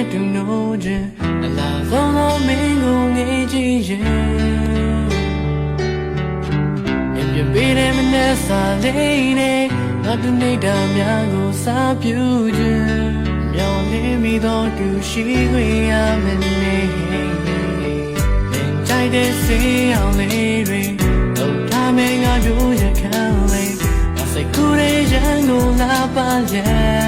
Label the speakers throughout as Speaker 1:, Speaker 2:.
Speaker 1: နဲ့တူနိုးခြင်းအလားဆုံးသောမင်းကိုငေးကြည့်ရင်မြင်ပြပေးတဲ့မနဲ့စားလေးနဲ့ငါတို့နေတာများကိုစားပြူခြင်းမြောင်းနေမိသောသူရှိခွင့်ရမနေမင်းကြိုက်တဲ့စေအောင်လေးတွေတော့ထားမင်းကရိုးရခံလေးအစိတ်ကူးရဲ့ရန်ကိုလာပါရဲ့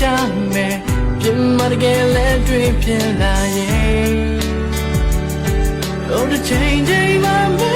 Speaker 1: ကြမယ်ပြင်မတကယ်လက်တွေပြင်လာရဲ့ Oh, the changing my mind.